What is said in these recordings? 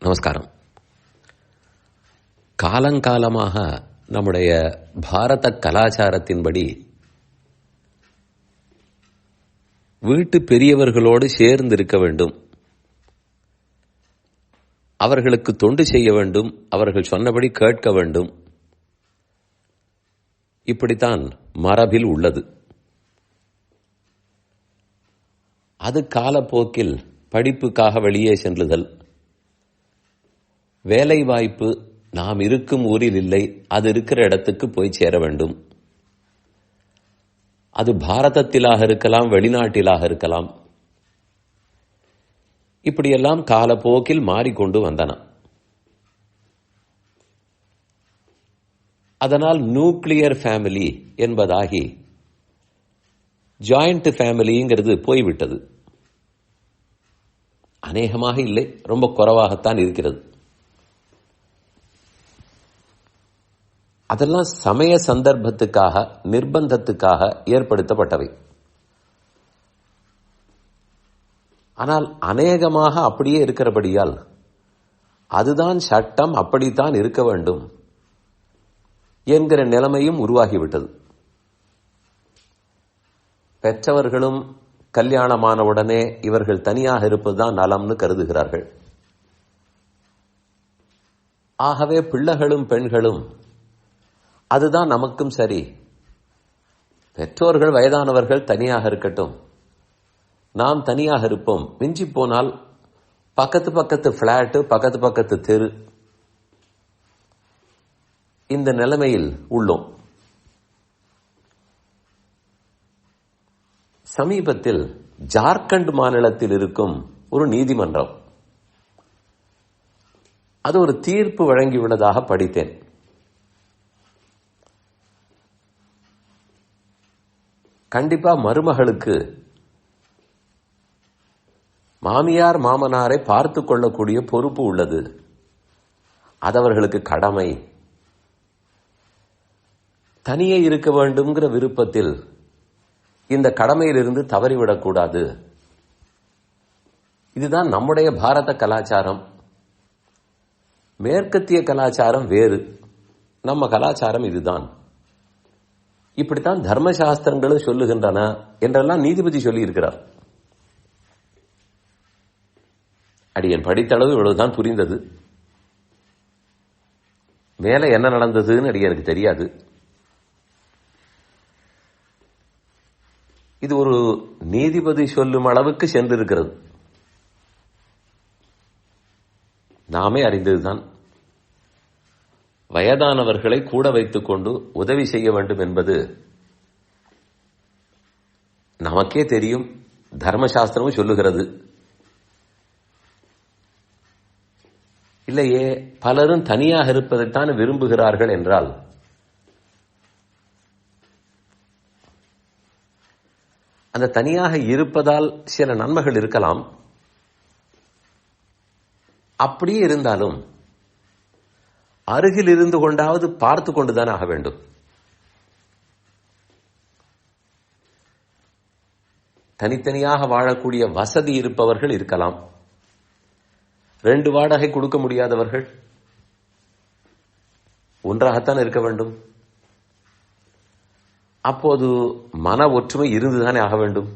நமஸ்காரம். காலங்காலமாக நம்முடைய பாரத கலாச்சாரத்தின்படி வீட்டு பெரியவர்களோடு சேர்ந்து இருக்க வேண்டும். அவர்களுக்கு தொண்டு செய்ய வேண்டும். அவர்கள் சொன்னபடி கேட்க வேண்டும். இப்படித்தான் மரபில் உள்ளது. அது காலப்போக்கில் படிப்புக்காக வெளியே சென்றுதல். வேலை வாய்ப்பு நாம் இருக்கும் ஊரில் இல்லை அது இருக்கிற இடத்துக்கு போய் சேர வேண்டும். அது பாரதத்திலாக இருக்கலாம் வெளிநாட்டிலாக இருக்கலாம். இப்படியெல்லாம் காலப்போக்கில் மாறிக்கொண்டு வந்தன. அதனால் நியூக்ளியர் ஃபேமிலி என்பதாகி ஜாயிண்ட் ஃபேமிலிங்கிறது போய்விட்டது. அநேகமாக இல்லை ரொம்ப குறைவாகத்தான் இருக்கிறது. அதெல்லாம் சமய சந்தர்ப்பத்துக்காக நிர்பந்தத்துக்காக ஏற்படுத்தப்பட்டவை. ஆனால் அநேகமாக அப்படியே இருக்கிறபடியால் அதுதான் சட்டம் அப்படித்தான் இருக்க வேண்டும் என்கிற நிலைமையும் உருவாகிவிட்டது. பெற்றவர்களும் கல்யாணமானவுடனே இவர்கள் தனியாக இருப்பதுதான் நலம்னு கருதுகிறார்கள். ஆகவே பிள்ளைகளும் பெண்களும் அதுதான் நமக்கும் சரி. பெற்றோர்கள் வயதானவர்கள் தனியாக இருக்கட்டும். நாம் தனியாக இருப்போம். மிஞ்சி போனால் பக்கத்து பக்கத்து பிளாட்டு பக்கத்து பக்கத்து தெரு இந்த நிலைமையில் உள்ளோம். சமீபத்தில் ஜார்க்கண்ட் மாநிலத்தில் இருக்கும் ஒரு நீதிமன்றம். அது ஒரு தீர்ப்பு வழங்கியுள்ளதாக படித்தேன். கண்டிப்பா மருமகளுக்கு மாமியார் மாமனாரை பார்த்து கொள்ளக்கூடிய பொறுப்பு உள்ளது. அது அவர்களுக்கு கடமை. தனியே இருக்க வேண்டும்ங்கிற விருப்பத்தில் இந்த கடமையிலிருந்து தவறிவிடக்கூடாது இதுதான் நம்முடைய பாரத கலாச்சாரம். மேற்கத்திய கலாச்சாரம் வேறு. நம்ம கலாச்சாரம் இதுதான். இப்படித்தான் தர்மசாஸ்திரங்களும் சொல்லுகின்றன என்றெல்லாம் நீதிபதி சொல்லி இருக்கிறார் அடியன் படித்தளவு இவ்வளவுதான் புரிந்தது. மேல என்ன நடந்ததுன்னு அடியனுக்கு தெரியாது. இது ஒரு நீதிபதி சொல்லும் அளவுக்கு சென்றிருக்கிறது. நாமே அறிந்ததுதான். வயதானவர்களை கூட வைத்துக் கொண்டு உதவி செய்ய வேண்டும் என்பது நமக்கே தெரியும் தர்மசாஸ்திரமும் சொல்லுகிறது. இல்லையே பலரும் தனியாக இருப்பதைத்தான் விரும்புகிறார்கள் என்றால் அந்த தனியாக இருப்பதால் சில நன்மைகள் இருக்கலாம். அப்படியே இருந்தாலும் அருகில் இருந்து கொண்டாவது பார்த்து கொண்டுதான் ஆக வேண்டும். தனித்தனியாக வாழக்கூடிய வசதி இருப்பவர்கள் இருக்கலாம். ரெண்டு வாடகை கொடுக்க முடியாதவர்கள் ஒன்றாகத்தான் இருக்க வேண்டும். அப்போது மன ஒற்றுமை இருந்துதானே ஆக வேண்டும்.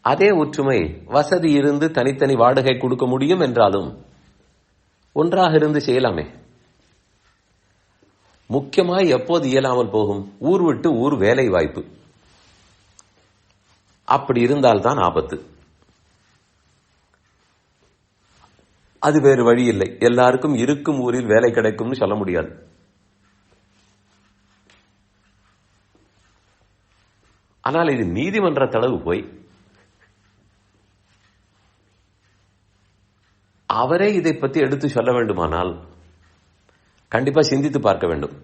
அதே ஒற்றுமை வசதி இருந்து தனித்தனி வாடகை கொடுக்க முடியும் என்றாலும் ஒன்றாக இருந்து செய்யலாமே. முக்கியமாய் எப்போது இயலாமல் போகும்? ஊர் விட்டு ஊர் வேலை வாய்ப்பு. அப்படி இருந்தால்தான் ஆபத்து. அது வேறு வழி இல்லை. எல்லாருக்கும் இருக்கும் ஊரில் வேலை கிடைக்கும்னு சொல்ல முடியாது. ஆனால் இது நீதிமன்ற தளவு போய் அவரே இதை பற்றி எடுத்து சொல்ல வேண்டுமானால் கண்டிப்பா சிந்தித்து பார்க்க வேண்டும்.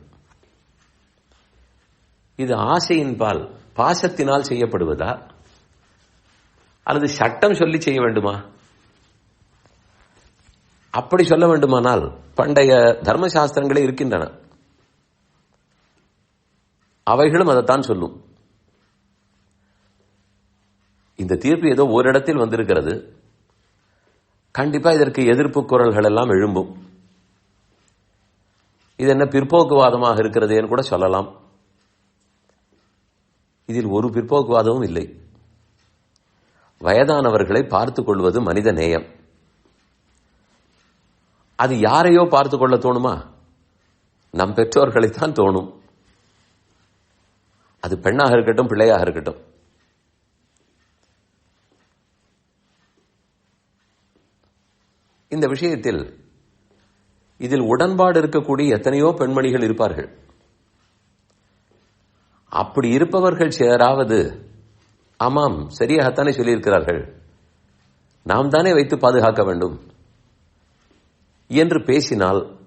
இது ஆசையின் பால் பாசத்தினால் செய்யப்படுவதா? அல்லது சட்டம் சொல்லி செய்ய வேண்டுமா? அப்படி சொல்ல வேண்டுமானால் பண்டைய தர்மசாஸ்திரங்களே இருக்கின்றன. அவைகளும் அதைத்தான் சொல்லும். இந்த தீர்ப்பு ஏதோ ஓரிடத்தில் வந்திருக்கிறது. கண்டிப்பா இதற்கு எதிர்ப்பு குரல்கள் எல்லாம் எழும்பும். இது என்ன பிற்போக்குவாதமாக இருக்கிறதேன்னு கூட சொல்லலாம். இதில் ஒரு பிற்போக்குவாதமும் இல்லை. வயதானவர்களை பார்த்துக் கொள்வது மனித நேயம். அது யாரையோ பார்த்து கொள்ள தோணுமா? நம் பெற்றோர்களைத்தான் தோணும். அது பெண்ணாக இருக்கட்டும் பிள்ளையாக இருக்கட்டும். இந்த விஷயத்தில் இதில் உடன்பாடு இருக்கக்கூடிய எத்தனையோ பெண்மணிகள் இருப்பார்கள். அப்படி இருப்பவர்கள் சிலராவது ஆமாம் சரியாகத்தானே சொல்லியிருக்கிறார்கள். நாம் தானே வைத்து பாதுகாக்க வேண்டும். என்று பேசினால்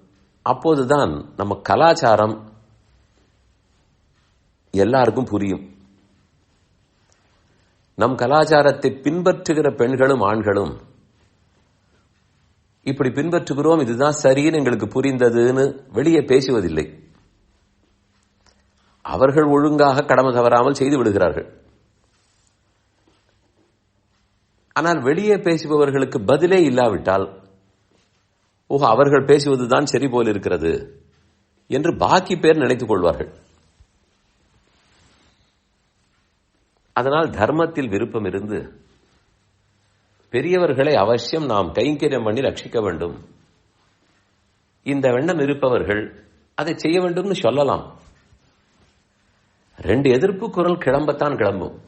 அப்போதுதான் நம்ம கலாச்சாரம் எல்லாருக்கும் புரியும். நம் கலாச்சாரத்தை பின்பற்றுகிற பெண்களும் ஆண்களும் இப்படி பின்பற்றுகிறோம் இதுதான் சரின்னு எங்களுக்கு புரிந்ததுன்னு வெளியே பேசுவதில்லை. அவர்கள் ஒழுங்காக கடமை தவறாமல் செய்து விடுகிறார்கள். ஆனால் வெளியே பேசுபவர்களுக்கு பதிலே இல்லாவிட்டால் ஓஹோ அவர்கள் பேசுவதுதான் சரி போல் இருக்கிறது என்று பாக்கி பேர் நினைத்துக் கொள்வார்கள். அதனால் தர்மத்தில் விருப்பம் இருந்து பெரியவர்களை அவசியம் நாம் கைங்கரியம் பண்ணி ரட்சிக்க வேண்டும். இந்த எண்ணம் இருப்பவர்கள் அதை செய்ய வேண்டும்னு சொல்லலாம். ரெண்டு எதிர்ப்பு குரல் கிளம்பத்தான் கிளம்பும்.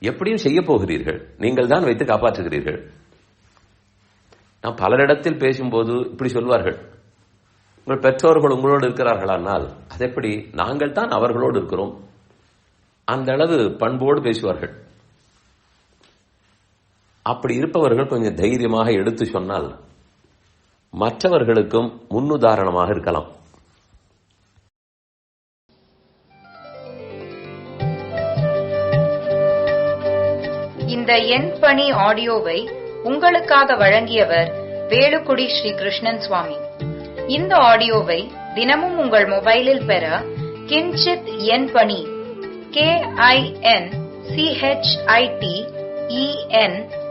எப்படியும் செய்ய போகிறீர்கள். நீங்கள் தான் வைத்து காப்பாற்றுகிறீர்கள். நான் பலரிடத்தில் பேசும்போது இப்படி சொல்வார்கள். உங்கள் பெற்றோர்கள் உங்களோடு இருக்கிறார்களானால் அது எப்படி நாங்கள் தான் அவர்களோடு இருக்கிறோம். அந்த அளவு பண்போடு பேசுவார்கள். அப்படி இருப்பவர்கள் கொஞ்சம் தைரியமாக எடுத்து சொன்னால் மற்றவர்களுக்கும் முன்னுதாரணமாக இருக்கலாம். இந்த எண் பணி ஆடியோவை உங்களுக்காக வழங்கியவர் வேலுக்குடி ஸ்ரீ கிருஷ்ணன் சுவாமி. இந்த ஆடியோவை தினமும் உங்கள் மொபைலில் பெற கிஞ்சித் எண் பணி கே ஐ என் சிஹெச்ஐடி இஎன்